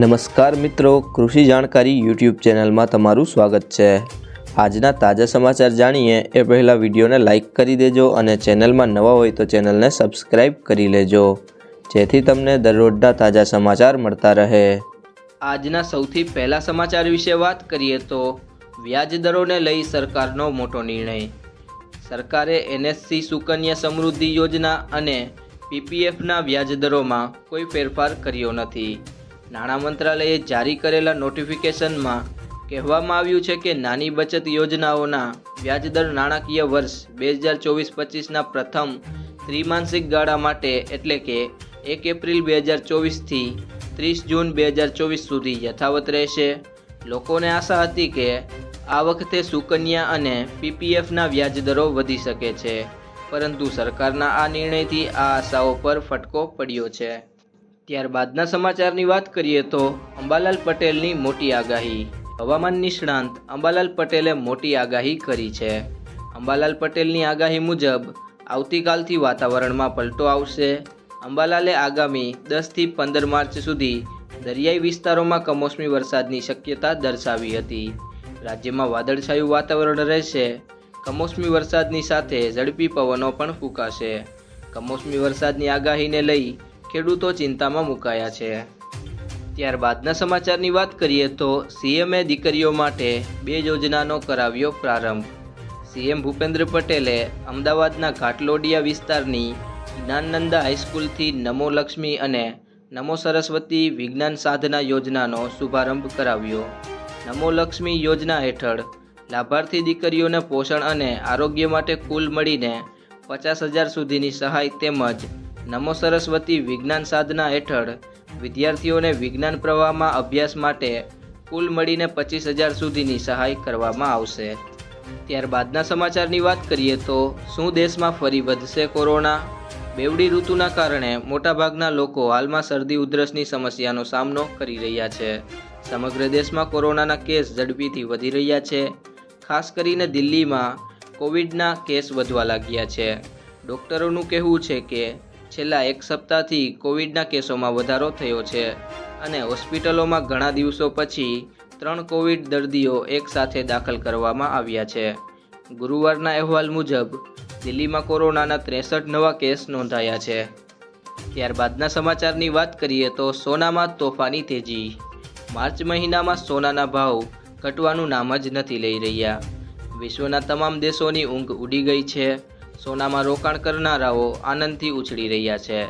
નમસ્કાર મિત્રો, કૃષિ જાણકારી યુટ્યુબ ચેનલમાં તમારું સ્વાગત છે. આજના તાજા સમાચાર જાણીએ એ પહેલાં વિડીયોને લાઇક કરી દેજો અને ચેનલમાં નવા હોય તો ચેનલને સબસ્ક્રાઈબ કરી લેજો, જેથી તમને દરરોજના તાજા સમાચાર મળતા રહે. આજના સૌથી પહેલા સમાચાર વિશે વાત કરીએ તો, વ્યાજ દરોને લઈ સરકારનો મોટો નિર્ણય. સરકારે એનએસસી સુકન્યા સમૃદ્ધિ યોજના અને પીપીએફના વ્યાજ દરોમાં કોઈ ફેરફાર કર્યો નથી. નાણાં મંત્રાલયે જારી કરેલા નોટિફિકેશનમાં કહેવામાં આવ્યું છે કે નાની બચત યોજનાઓના વ્યાજદર નાણાકીય વર્ષ બે હજાર ચોવીસ પચીસના પ્રથમ ત્રિમાસિક ગાળા માટે એટલે કે એક એપ્રિલ બે હજાર ચોવીસથી ત્રીસ જૂન બે હજાર ચોવીસ સુધી યથાવત રહેશે. લોકોને આશા હતી કે આ વખતે સુકન્યા અને પીપીએફના વ્યાજદરો વધી શકે છે, પરંતુ સરકારના આ નિર્ણયથી આ આશાઓ પર ફટકો પડ્યો છે. ત્યારબાદના સમાચારની વાત કરીએ તો અંબાલાલ પટેલની મોટી આગાહી. હવામાન નિષ્ણાંત અંબાલાલ પટેલે મોટી આગાહી કરી છે. અંબાલાલ પટેલની આગાહી મુજબ આવતીકાલથી વાતાવરણમાં પલટો આવશે. અંબાલાલે આગામી દસથી પંદર માર્ચ સુધી દરિયાઈ વિસ્તારોમાં કમોસમી વરસાદની શક્યતા દર્શાવી હતી. રાજ્યમાં વાદળછાયું વાતાવરણ રહેશે. કમોસમી વરસાદની સાથે ઝડપી પવનો પણ ફૂંકાશે. કમોસમી વરસાદની આગાહીને લઈ ખેડૂતો ચિંતામાં મુકાયા છે. ત્યારબાદના સમાચારની વાત કરીએ તો સીએમએ દીકરીઓ માટે બે યોજનાનો કરાવ્યો પ્રારંભ. સીએમ ભૂપેન્દ્ર પટેલે અમદાવાદના ઘાટલોડિયા વિસ્તારની જ્ઞાનનંદા હાઈસ્કૂલથી નમો લક્ષ્મી અને નમો સરસ્વતી વિજ્ઞાન સાધના યોજનાનો શુભારંભ કરાવ્યો. નમો લક્ષ્મી યોજના હેઠળ લાભાર્થી દીકરીઓને પોષણ અને આરોગ્ય માટે કુલ મળીને પચાસ હજાર સુધીની સહાય તેમજ નમો સરસ્વતી વિજ્ઞાન સાધના હેઠળ વિદ્યાર્થીઓને વિજ્ઞાન પ્રવાહમાં અભ્યાસ માટે કુલ મળીને પચીસ હજાર સુધીની સહાય કરવામાં આવશે. ત્યારબાદના સમાચારની વાત કરીએ તો શું દેશમાં ફરી વધશે કોરોના? બેવડી ઋતુના કારણે મોટાભાગના લોકો હાલમાં શરદી ઉધરસની સમસ્યાનો સામનો કરી રહ્યા છે. સમગ્ર દેશમાં કોરોનાના કેસ ઝડપીથી વધી રહ્યા છે. ખાસ કરીને દિલ્હીમાં કોવિડના કેસ વધવા લાગ્યા છે. ડૉક્ટરોનું કહેવું છે કે છેલ્લા એક સપ્તાહથી કોવિડના કેસોમાં વધારો થયો છે અને હોસ્પિટલોમાં ઘણા દિવસો પછી ત્રણ કોવિડ દર્દીઓ એકસાથે દાખલ કરવામાં આવ્યા છે. ગુરુવારના અહેવાલ મુજબ, દિલ્હીમાં કોરોનાના ત્રેસઠ નવા કેસ નોંધાયા છે. ત્યારબાદના સમાચારની વાત કરીએ તો સોનામાં તોફાની તેજી. માર્ચ મહિનામાં સોનાના ભાવ ઘટવાનું નામ જ નથી લઈ રહ્યા. વિશ્વના તમામ દેશોની ઊંઘ ઉડી ગઈ છે. સોનામાં રોકાણ કરનારાઓ આનંદથી ઉછળી રહ્યા છે.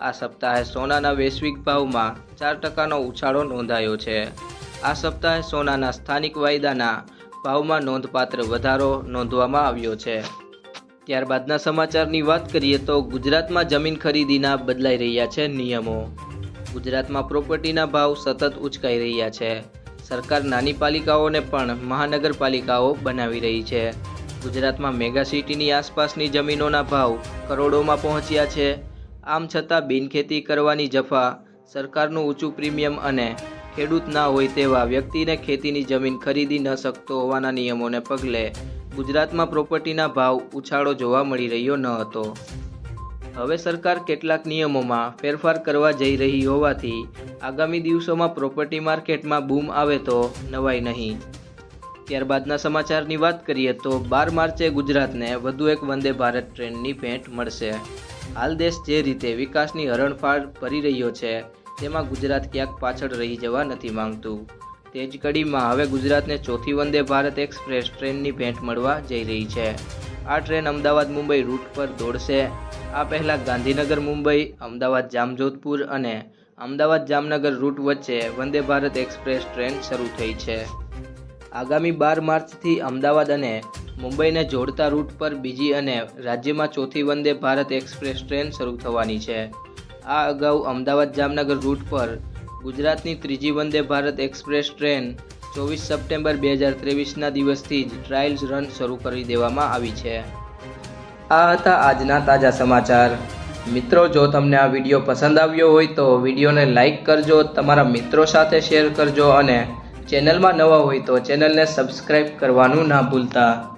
આ સપ્તાહે સોનાના વૈશ્વિક ભાવમાં ચાર ટકાનો ઉછાળો નોંધાયો છે. આ સપ્તાહે સોનાના સ્થાનિક વાયદાના ભાવમાં નોંધપાત્ર વધારો નોંધવામાં આવ્યો છે. ત્યારબાદના સમાચારની વાત કરીએ તો ગુજરાતમાં જમીન ખરીદીના બદલાઈ રહ્યા છે નિયમો. ગુજરાતમાં પ્રોપર્ટીના ભાવ સતત ઉચકાઈ રહ્યા છે. સરકાર નાની પાલિકાઓને પણ મહાનગરપાલિકાઓ બનાવી રહી છે. ગુજરાતમાં મેગા સિટીની આસપાસની જમીનોના ભાવ કરોડોમાં પહોંચ્યા છે. આમ છતાં બિનખેતી કરવાની જફા, સરકારનું ઊંચું પ્રીમિયમ અને ખેડૂત ના હોય તેવા વ્યક્તિને ખેતીની જમીન ખરીદી ન શકતો હોવાના નિયમોને પગલે ગુજરાતમાં પ્રોપર્ટીના ભાવ ઉછાળો જોવા મળી રહ્યો ન હતો. હવે સરકાર કેટલાક નિયમોમાં ફેરફાર કરવા જઈ રહી હોવાથી આગામી દિવસોમાં પ્રોપર્ટી માર્કેટમાં બૂમ આવે તો નવાઈ નહીં. ત્યારબાદના સમાચારની વાત કરીએ તો બાર માર્ચે ગુજરાતને વધુ એક વંદે ભારત ટ્રેનની ભેટ મળશે. હાલ દેશ જે રીતે વિકાસની હરણફાળ ભરી રહ્યો છે, તેમાં ગુજરાત ક્યાંક પાછળ રહી જવા નથી માંગતું. તે જ કડીમાં હવે ગુજરાતને ચોથી વંદે ભારત એક્સપ્રેસ ટ્રેનની ભેટ મળવા જઈ રહી છે. આ ટ્રેન અમદાવાદ મુંબઈ રૂટ પર દોડશે. આ પહેલાં ગાંધીનગર મુંબઈ, અમદાવાદ જામજોધપુર અને અમદાવાદ જામનગર રૂટ વચ્ચે વંદે ભારત એક્સપ્રેસ ટ્રેન શરૂ થઈ છે. આગામી બાર માર્ચથી અમદાવાદ અને મુંબઈને જોડતા રૂટ પર બીજી અને રાજ્યમાં ચોથી વંદે ભારત એક્સપ્રેસ ટ્રેન શરૂ થવાની છે. આ અગાઉ અમદાવાદ જામનગર રૂટ પર ગુજરાતની ત્રીજી વંદે ભારત એક્સપ્રેસ ટ્રેન ચોવીસ સપ્ટેમ્બર બે હજાર ત્રેવીસના દિવસથી જ ટ્રાયલ્સ રન શરૂ કરી દેવામાં આવી છે. આ હતા આજના તાજા સમાચાર. મિત્રો, જો તમને આ વીડિયો પસંદ આવ્યો હોય તો વિડીયોને લાઇક કરજો, તમારા મિત્રો સાથે શેર કરજો અને ચેનલમાં નવા હોય તો ચેનલને સબસ્ક્રાઈબ કરવાનું ના ભૂલતા.